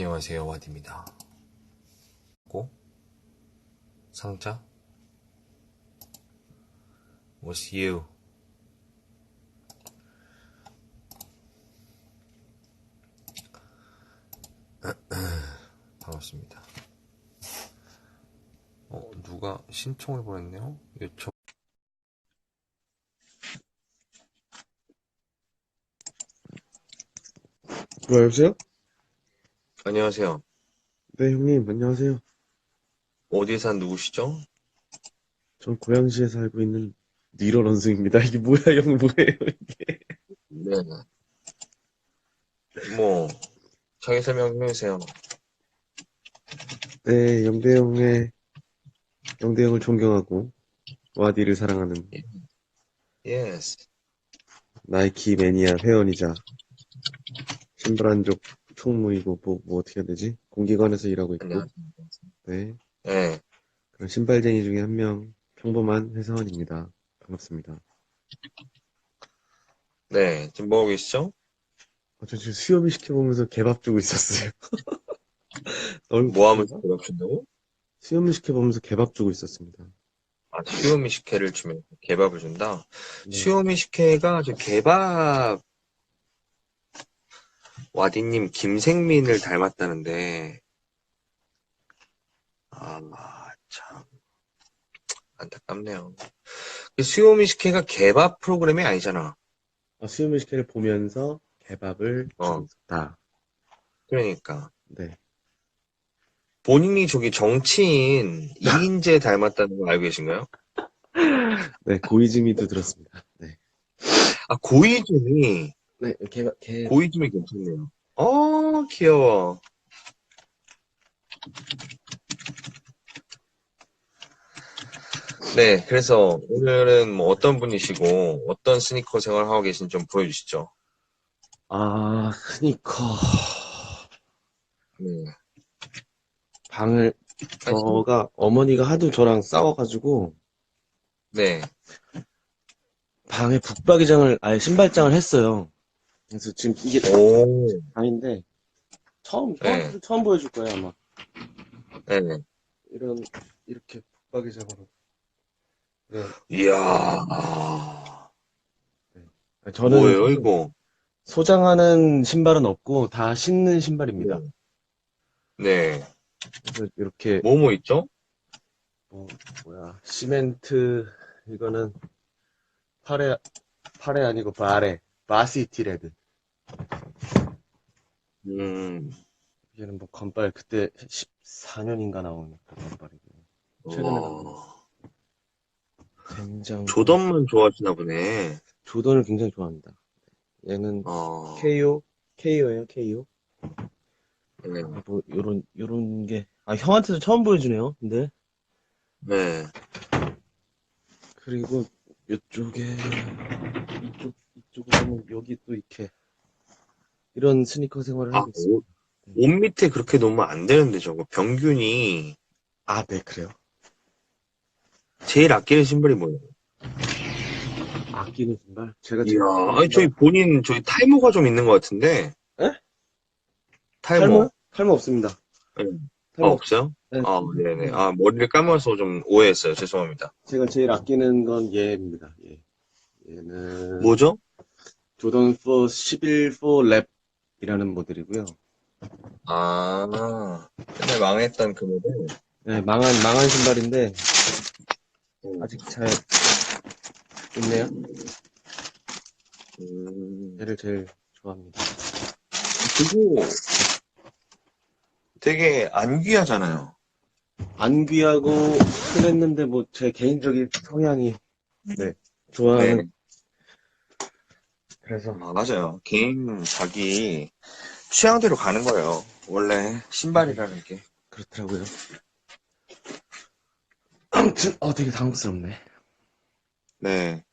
안녕하세요 와디입니다. 고? 상자? What's you? 반갑습니다. 어 누가 신청을 보냈네요? 요청. 뭐, 여보세요? 안녕하세요 네, 형님, 안녕하세요. 어디에 산 누구시죠? 전 고양시에 살고 있는 니러 런승입니다. 이게 뭐야, 형, 뭐예요, 이게? 네. 뭐 자기 설명 좀 해주세요 네, 영대 형의, 영대 형을 존경하고, 와디를 사랑하는 예스 나이키 매니아 회원이자, 신발 한족 총무이고, 뭐, 뭐 어떻게 해야 되지? 공기관에서 일하고 있고, 네. 네 그런 신발쟁이 중에 한 명, 평범한 회사원입니다. 반갑습니다. 네, 지금 뭐 하고 계시죠? 어, 저 지금 수염이 시켜보면서 개밥 주고 있었어요. 너무 뭐 하면서 대답 준다고? 수염을 시켜보면서 개밥 주고 있었습니다. 아, 수요미 식혜를 주면 개밥을 준다? 네. 수요미 식혜가 저 개밥 와디님 김생민을 닮았다는데 아, 참 안타깝네요. 그 수요미 식혜가 개밥 프로그램이 아니잖아. 어, 수요미 식혜를 보면서 개밥을 어. 있었다. 그러니까 네. 본인이 저기 정치인 이인재 닮았다는 거 알고 계신가요? 네, 고이즈미도 들었습니다. 네. 아, 고이즈미 네, 개밥, 개, 고이즈미 괜찮네요. 어, 귀여워. 네, 그래서 오늘은 뭐 어떤 분이시고 어떤 스니커 생활 하고 계신지 좀 보여주시죠. 아, 스니커. 네. 방을, 저가, 어머니가 하도 저랑 싸워가지고, 네. 방에 북박이장을, 아예 신발장을 했어요. 그래서 지금 이게 오. 방인데, 처음, 네. 처음, 처음 보여줄 거예요, 아마. 네네. 이런, 이렇게 북박이장으로. 네. 이야. 아, 저는 뭐예요, 이거? 소장하는 신발은 없고, 다 신는 신발입니다. 네. 그래서 이렇게, 뭐뭐 있죠? 뭐, 뭐야, 시멘트, 이거는, 파레, 파레 아니고 바레, 바시티 레드. 음. 얘는 뭐 건발, 그때 14년인가 나온 그 건발이고. 최근에 나온 어, 된장. 조던만 좋아하시나 보네. 조던을 굉장히 좋아합니다. 얘는 어. KO, KO예요, KO. 네. 뭐, 요런, 요런 게, 아, 형한테도 처음 보여주네요, 근데. 네. 그리고, 요쪽에, 이쪽, 이쪽으로 보면 여기 또 이렇게, 이런 스니커 생활을 아, 하고 있습니다. 옷, 옷 밑에 그렇게 놓으면 안 되는데, 저거. 병균이 아, 네, 그래요. 제일 아끼는 신발이 뭐예요? 아끼는 신발? 제가 이야, 지금 아니, 저희 본인, 저희 탈모가 좀 있는 것 같은데. 에? 탈모. 탈모? 탈모 없습니다. 네. 탈모 아, 없- 없어요? 네. 아, 네네. 아, 머리를 감아서 좀 오해했어요. 죄송합니다. 제가 제일 아끼는 건 얘입니다. 얘. 얘는 뭐죠? 조던 4 11 4랩 이라는 모델이고요. 아, 맨날 망했던 그 모델. 네, 망한 망한 신발인데 음. 아직 잘 있네요. 음, 얘를 제일 좋아합니다. 그리고 되게 안 귀하잖아요. 안 귀하고 흔했는데 뭐 제 개인적인 성향이 네 좋아하는 네. 그래서 아, 맞아요. 개인 자기 취향대로 가는 거예요. 원래 신발이라는 게. 그렇더라고요. 아무튼 어 되게 당혹스럽네. 네.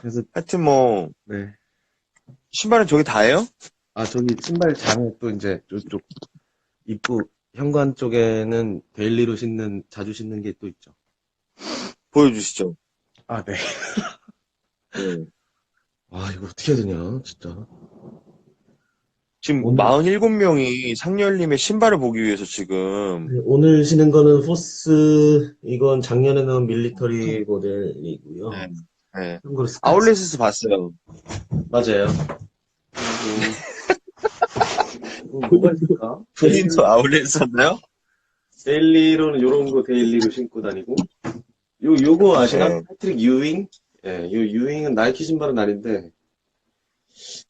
그래서 하여튼 뭐, 네. 신발은 저기 다예요? 아, 저기 신발 장에 또 이제 이쪽 입구 현관 쪽에는 데일리로 신는 자주 신는 게 또 있죠. 보여주시죠. 아, 네. 네. 아, 이거 어떻게 해야 되냐, 진짜. 지금 오늘- 47명이 상렬님의 신발을 보기 위해서 지금 네, 오늘 신은 거는 포스, 이건 작년에 나온 밀리터리 모델이고요. 네. 네. 참고로 스카- 아울렛에서 봤어요. 맞아요. 그리고 뭐가 있을까? 본인도 아울렛 샀나요? 데일리로는 요런 거 데일리로 신고 다니고. 요, 요거 아시나? 네. 패트릭 유잉? 예, 요 유잉은 나이키 신발은 아닌데.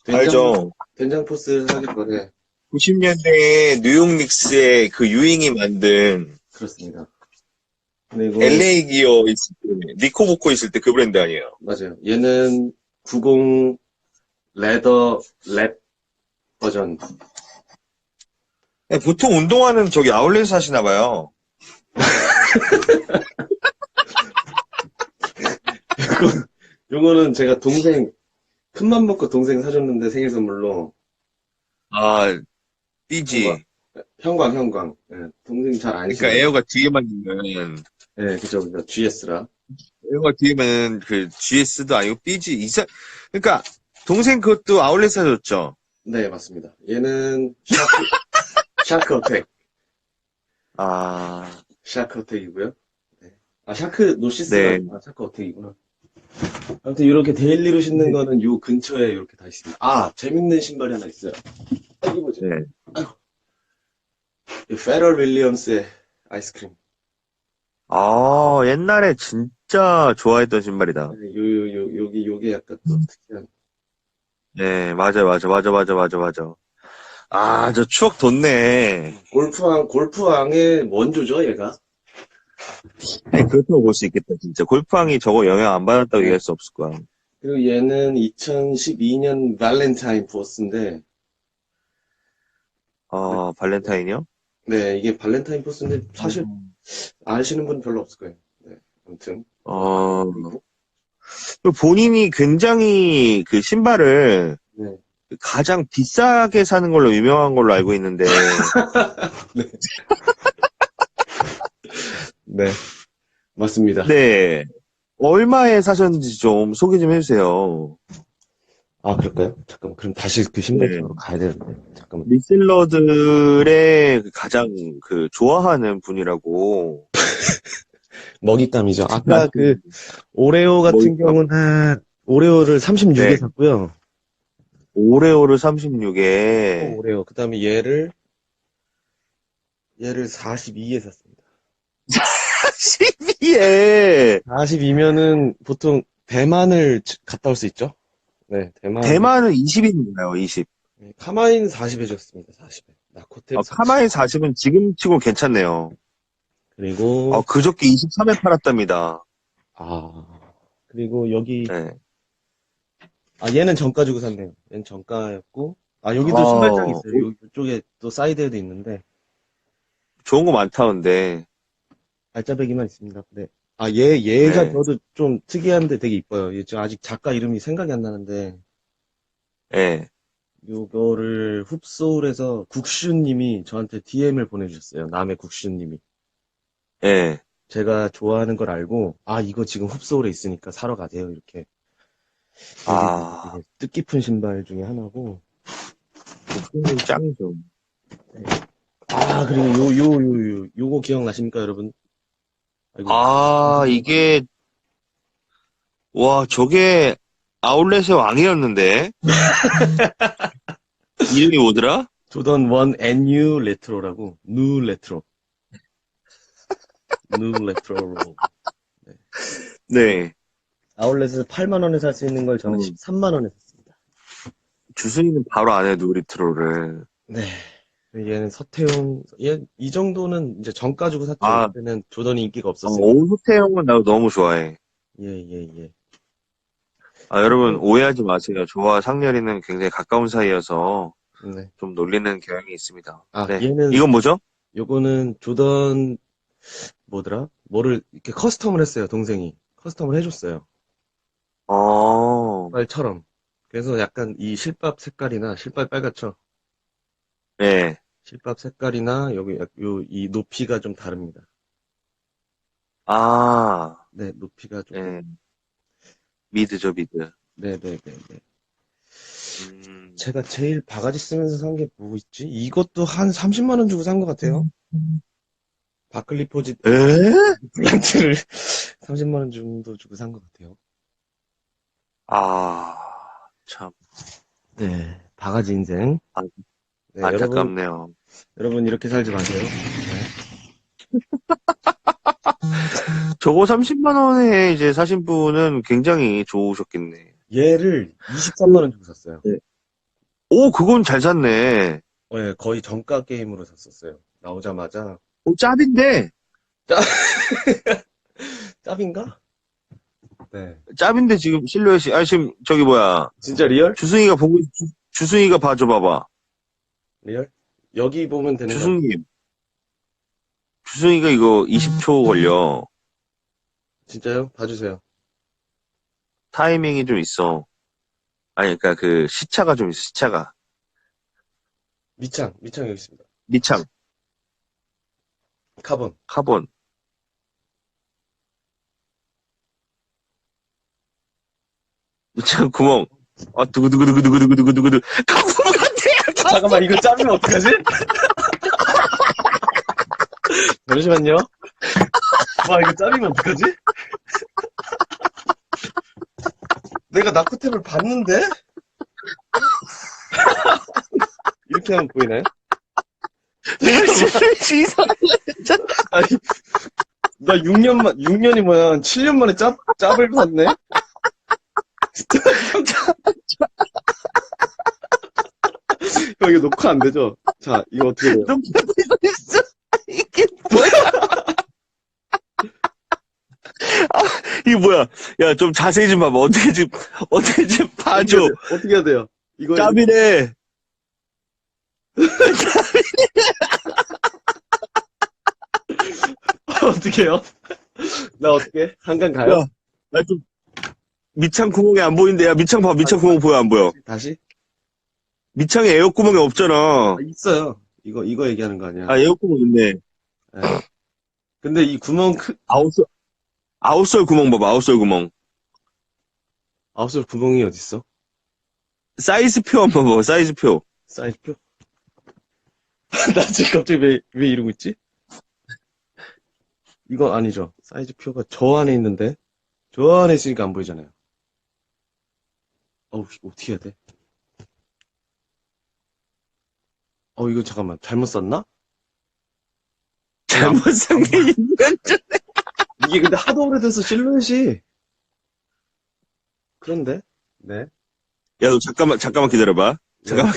알죠. 된장 포스를 사길 거래. 90년대에 뉴욕 닉스의 그 유잉이 만든 그렇습니다. 그리고, LA 기어 있을 때, 니코보코 있을 때 그 브랜드 아니에요? 맞아요. 얘는 90 레더 랩 버전. 네, 보통 운동화는 저기 아울렛 사시나 봐요. 요거는 제가 동생, 큰맘 먹고 동생 사줬는데 생일 선물로. 아. 우와. 형광, 형광. 예, 동생 잘안 그러니까. 에어가 뒤에만 있는, 예, 그죠, 그죠. GS라. 에어가 뒤에만 그 GS도 아니고 삐지. 이사, 그러니까 동생 그것도 아울렛 사줬죠? 네, 맞습니다. 얘는 샤크, 샤크 어택. 아, 샤크 어택이고요. 네. 아, 샤크 노시스가 네. 아, 샤크 어택이구나. 아무튼 이렇게 데일리로 신는 거는 요 근처에 이렇게 다 있습니다. 아, 재밌는 신발이 하나 있어요. 여기 보죠. 네. 이 페럴 윌리엄스의 아이스크림. 아, 옛날에 진짜 좋아했던 신발이다. 네, 요, 요, 요, 여기, 요게 약간 또 특이한. 네, 맞아, 맞아, 맞아, 맞아, 맞아, 맞아. 아, 저 추억 돋네. 골프왕, 골프왕의 원조죠, 얘가. 아니, 그렇다고 볼 수 있겠다, 진짜. 골프왕이 저거 영향 안 받았다고 얘기할 수 없을 거야. 그리고 얘는 2012년 발렌타인 포스인데, 아, 발렌타인이요? 네, 이게 발렌타인 포스인데, 사실 아시는 분 별로 없을 거예요. 네, 아무튼. 어, 본인이 굉장히 그 신발을 네. 가장 비싸게 사는 걸로 유명한 걸로 알고 있는데, 네. 맞습니다. 네. 얼마에 사셨는지 좀 소개 좀 해주세요. 아, 그럴까요? 잠깐만, 그럼 다시 그 신발 네. 가야 되는데. 잠깐만. 리셀러들의 가장 그 좋아하는 분이라고. 먹잇감이죠. 아까 그, 오레오 먹잇감. 같은 경우는, 오레오를 36에 네. 샀고요. 오레오를 36에, 오레오. 그 다음에 얘를, 얘를 42에 샀습니다. 12에, 42면은 보통 대만을 치- 갔다 올 수 있죠? 네, 대만. 대만은 20인가요, 20? 네, 카마인 40에 줬습니다, 40에. 나코텔 어, 40. 카마의 40은 지금 치고 괜찮네요. 그리고, 어, 그저께 23에 팔았답니다. 아, 그리고 여기, 네. 아, 얘는 정가 주고 샀네요. 얘는 정가였고, 아, 여기도 아, 신발장이 있어요. 요, 이쪽에 또 사이드에도 있는데, 좋은 거 많다, 근데. 알짜배기만 있습니다. 네. 아, 얘, 얘가 네. 저도 좀 특이한데 되게 이뻐요. 얘, 저 아직 작가 이름이 생각이 안 나는데, 예. 요거를 흡소울에서 국슈님이 저한테 DM을 보내주셨어요. 남의 국슈님이. 예. 제가 좋아하는 걸 알고, 아, 이거 지금 흡소울에 있으니까 사러 가세요. 이렇게. 아. 되게 뜻깊은 신발 중에 하나고. 음, 짱이죠. 아, 그리고 요, 요, 요, 요, 요거 기억나십니까, 여러분? 아이고, 아, 이게, 와, 저게 아울렛의 왕이었는데? 이름이 뭐더라? 조던 원 NU 레트로라고, 누 레트로. 누 레트로로. 네. 아울렛에서 8만원에 살 수 있는 걸 저는 음. 13만원에 샀습니다. 주순이는 바로 안 해, 누리트로를. 네. 얘는 서태웅, 얘, 이 정도는 이제 정가 주고. 아. 그때는 조던이 인기가 어, 없었어요. 오소태형은 나도 너무 좋아해. 예, 예, 예. 아, 여러분, 오해하지 마세요. 저와 상렬이는 굉장히 가까운 사이여서 네. 좀 놀리는 경향이 있습니다. 아, 네. 얘는, 이건 뭐죠? 요거는 조던, 뭐더라? 뭐를 이렇게 커스텀을 했어요, 동생이. 커스텀을 해줬어요. 어, 빨처럼. 그래서 약간 이 실밥 색깔이나, 실밥 빨갛죠? 네. 실밥 색깔이나, 여기, 약- 요, 이 높이가 좀 다릅니다. 아, 네, 높이가 좀. 네. 미드죠, 미드. 네, 네, 네, 네. 음, 제가 제일 바가지 쓰면서 산 게 뭐 있지? 이것도 한 30만 원 주고 산 것 같아요. 바클리 포지 에? 플란트를 30만 원 정도 주고 산 것 같아요. 아, 참, 네, 바가지 인생. 아, 네, 여러분, 안타깝네요. 여러분 이렇게 살지 마세요. 네. 저거 30만 원에 이제 사신 분은 굉장히 좋으셨겠네. 얘를 23만 원 주고 샀어요. 오, 그건 잘 샀네. 네, 거의 정가 게임으로 샀었어요. 나오자마자 오, 짭인데? 짭인가? 네, 짭인데 지금 실루엣이, 아, 지금 저기 뭐야. 진짜 리얼? 주승이가 보고, 주, 주승이가 봐줘 봐봐. 리얼? 여기 보면 되는 거. 주승님. 주승이가 이거 20초 걸려. 진짜요? 봐주세요. 타이밍이 좀 있어. 아니, 그니까 그 시차가 좀 있어, 시차가. 밑창, 밑창 여기 있습니다. 밑창, 카본. 카본. 밑창 구멍. 아, 두구두구두구두구두구두구두구. 카본! 잠깐만, 이거 짭이면 어떡하지? 잠시만요. 와, 이거 짭이면 어떡하지? 내가 나코탭을 봤는데? 이렇게 하면 보이나요? 이상해. 아니, 나 6년 만, 6년이 뭐야, 7년 만에 짭, 짭을 봤네? 이거 녹화 안 되죠? 자, 이거 어떻게 있어. 이게 뭐야? 아, 이게 뭐야? 야, 좀 자세히 좀 봐봐. 어떻게 좀, 어떻게 좀 봐줘. 어떻게 해야 돼요? 이거, 짭이네. 어떻게 해요? 나 어떻게? 한강 가요? 야. 나 좀, 밑창 구멍이 안 보이는데, 야, 밑창 봐. 밑창 구멍 보여, 안 보여? 다시? 밑창에 에어 구멍이 없잖아. 아, 있어요. 이거, 이거 얘기하는 거 아니야? 아, 에어 구멍 있네. 예. 근데 이 구멍 크, 아웃솔, 아웃솔 구멍 봐봐, 아웃솔 구멍. 아웃솔 구멍이 어딨어? 사이즈표 한번 봐봐, 사이즈표. 사이즈표? 나 지금 갑자기 왜, 왜 이러고 있지? 이거 아니죠. 사이즈표가 저 안에 있는데, 저 안에 있으니까 안 보이잖아요. 어우, 어떻게 해야 돼? 어, 이거 잠깐만. 잘못 썼나? 잘못 산게 6년 전. 이게 근데 하도 오래돼서 실루엣이. 그런데? 네. 야, 너 잠깐만, 잠깐만 기다려봐. 잠깐만.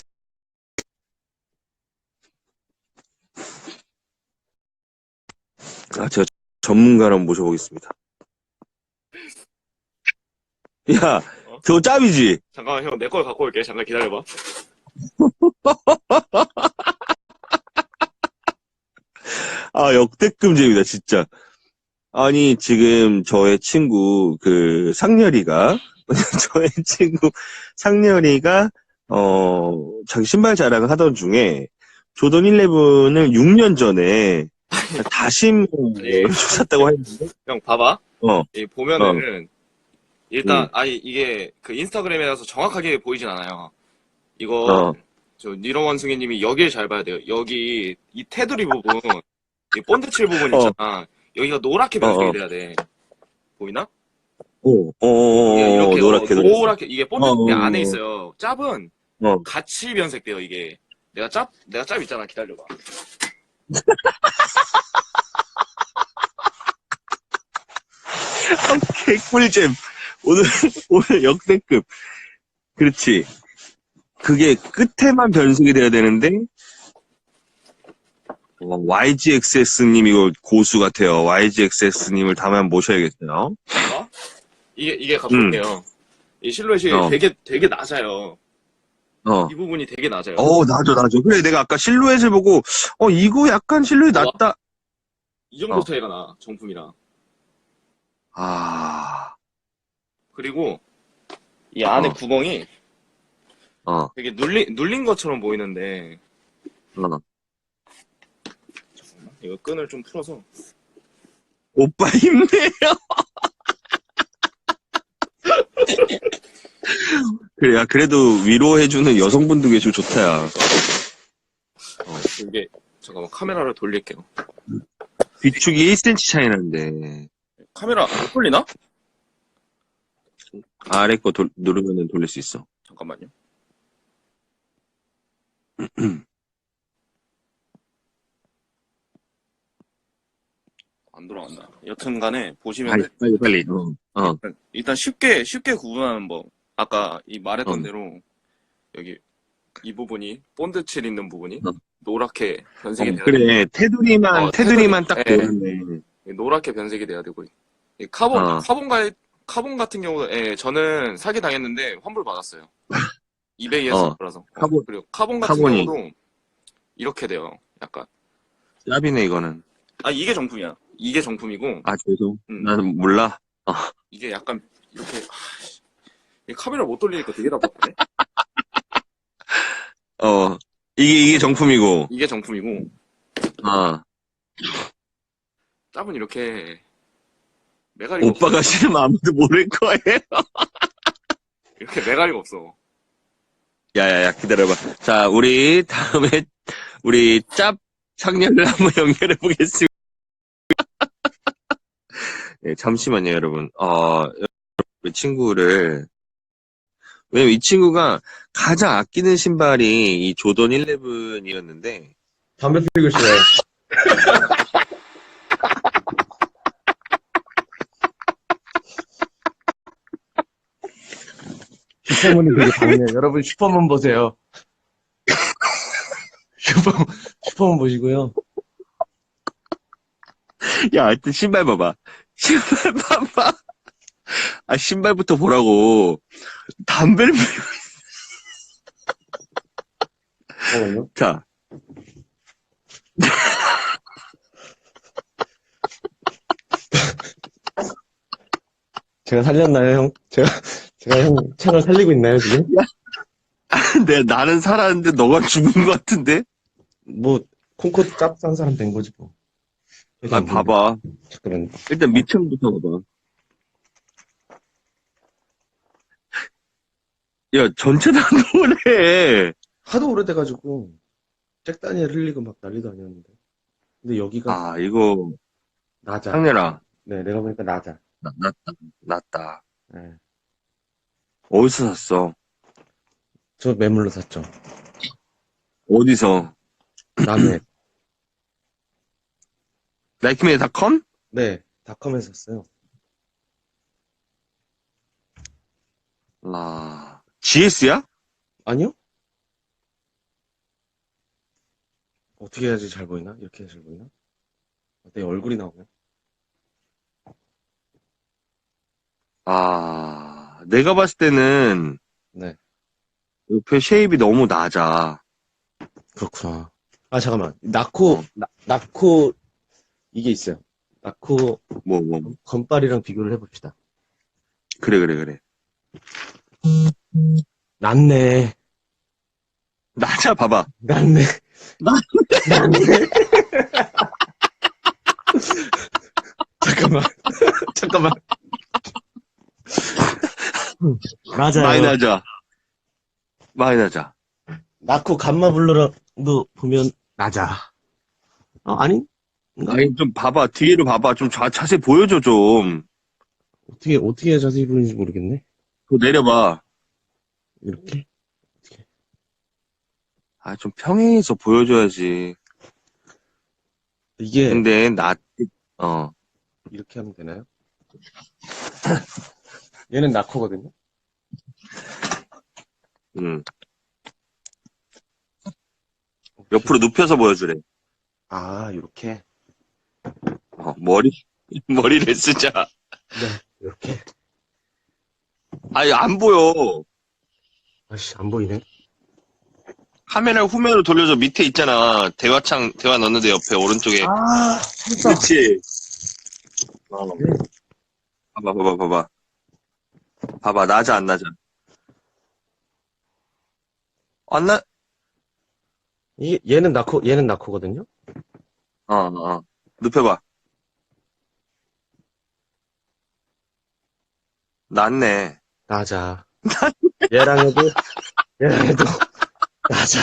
아, 제가 전문가를 한번 모셔보겠습니다. 야, 저거 짭이지? 잠깐만 형 내 걸 갖고 올게 잠깐 기다려봐 아, 역대급 재미다, 진짜. 아니, 지금 저의 친구, 그, 상렬이가, 저의 친구, 상렬이가, 어, 자기 신발 자랑을 하던 중에, 조던 11을 6년 전에, 다시 예. 샀다고 했는데, 형 봐봐 어. 이 보면은 일단 음. 아니 이게 그 인스타그램에서 정확하게 보이진 않아요 이거 어. 저 니런 원숭이님이 여길 잘 봐야 돼요 여기 이 테두리 부분 이 본드 칠 부분 어. 있잖아 여기가 노랗게 변색이 어, 어. 돼야 돼 보이나? 오, 어, 어, 예, 어, 이렇게 노랗게, 어, 노랗게. 노랗게 이게 본드 어, 어, 안에 어. 있어요 짭은 어. 같이 변색돼요 이게 내가 짭 내가 짭 있잖아 기다려봐 개꿀잼. 오늘, 오늘 역대급. 그렇지. 그게 끝에만 변속이 돼야 되는데, 어, YGXS님 이거 고수 같아요. YGXS님을 다음에 한번 모셔야겠어요. 이게 이게 가볼게요 이 실루엣이 음. 어. 되게 되게 낮아요 어. 이 부분이 되게 낮아요 어, 나죠, 나죠. 그래, 내가 아까 실루엣을 보고, 어, 이거 약간 실루엣 어. 낮다. 이 정도 어. 차이가 나 정품이랑 아, 그리고 이 안에 어. 구멍이 어, 되게 눌린 눌린 것처럼 보이는데 어. 잠깐만 이거 끈을 좀 풀어서 오빠 힘내요. 그래, 야, 그래도 위로해주는 여성분도 계시고 좋다 야. 어, 이게 잠깐만 카메라를 돌릴게요. 비축이 1cm 차이 나는데, 카메라 안 돌리나? 아래 거 돌- 누르면 돌릴 수 있어. 잠깐만요. 안 돌아간다. 여튼 간에 보시면 빨리, 빨리, 빨리. 어, 어. 일단, 일단 쉽게 쉽게 구분하는 법. 아까 이 말했던 어. 대로 여기 이 부분이 본드 칠 있는 부분이 어. 노랗게 변색이 어, 돼야 그래, 테두리만, 어, 테두리만 딱 테두리. 보였네. 돼. 노랗게 변색이 돼야 되고 이 카본 어. 카본 가 카본 같은 경우에 저는 사기 당했는데 환불 받았어요. 200ES 어. 라서 카본. 그리고 카본 같은 카본이. 경우도 이렇게 돼요. 약간 짭이네, 이거는. 아 이게 정품이야. 이게 정품이고 아, 죄송. 음. 나는 몰라. 이게 약간 이렇게 아, 씨. 이 카메라 못 돌리니까 되게 답답하네. 어. 이게, 이게 정품이고, 이게 정품이고 어. 짭은 이렇게 메가리가 오빠가 없어. 싫으면 아무도 모를 거예요. 이렇게 메가리가 없어. 야야야 기다려봐. 자 우리 다음에 우리 짭 상렬을 한번 연결해 보겠습니다. 네, 잠시만요 여러분. 어 우리 친구를 왜냐면 이 친구가 가장 아끼는 신발이 이 조던 11이었는데 담배 피우고 싶어요. 슈퍼문이 되게 작네요. 여러분 슈퍼문 보세요. 슈퍼문, 슈퍼문 보시고요. 야 하여튼 신발 봐봐. 신발 봐봐. 아 신발부터 보라고. 담배를 피우고 잠깐만요. 자. 제가 살렸나요, 형? 제가, 제가 형 채널 살리고 있나요, 지금? 내 나는 살았는데 너가 죽은 것 같은데? 뭐, 콩코드 짭싼 사람 된 거지, 뭐. 아 봐봐. 잠깐만. 일단 밑창부터 봐봐. 야, 전체 다 노래. 하도 오래돼가지고, 잭 다니엘 흘리고 막 난리도 아니었는데. 근데 여기가 아, 이거, 낮아. 상렬아. 네, 내가 보니까 낮아. 나, 낫다, 낫다. 네. 어디서 샀어? 저 매물로 샀죠. 어디서? 남해. 나이키메이닷컴? 네, 닷컴에서 샀어요. 아, GS야? 아니요? 어떻게 해야지 잘 보이나? 이렇게 해야 잘 보이나? 내 얼굴이 나오네. 아, 내가 봤을 때는 네. 옆에 쉐입이 너무 낮아. 그렇구나. 아, 잠깐만. 나코, 나, 나코, 이게 있어요. 나코 뭐, 뭐. 건빨이랑 비교를 해봅시다. 그래, 그래, 그래. 낫네. 낮아, 봐봐. 낫네. 낫네. 잠깐만. 잠깐만. 맞아요. 많이 낮아. 많이 낮아. 나코 감마 블러랑도 보면 낮아. 어, 아니? 아니, 좀 봐봐. 뒤로 봐봐. 좀 자, 자세히 보여줘, 좀. 어떻게, 어떻게 자세히 보이는지 모르겠네. 더 내려봐. 이렇게. 아, 좀 평행해서 보여줘야지. 이게, 근데, 나, 어. 이렇게 하면 되나요? 얘는 나코거든요? 음. 옆으로 눕혀서 보여주래. 아, 이렇게. 어, 머리, 머리를 쓰자. 네, 이렇게. 아니, 안 보여. 아씨, 안 보이네. 카메라 후면으로 돌려서 밑에 있잖아. 대화창, 대화 넣는데 옆에 오른쪽에. 아, 그렇지. 어. 봐봐, 봐봐, 봐봐. 봐봐, 낮아, 안 낮아? 안 나, 이게, 얘는 나코, 얘는 나코거든요? 어, 어. 눕혀봐. 낮네. 낮아. 얘랑 해도, 얘랑 해도, 맞아.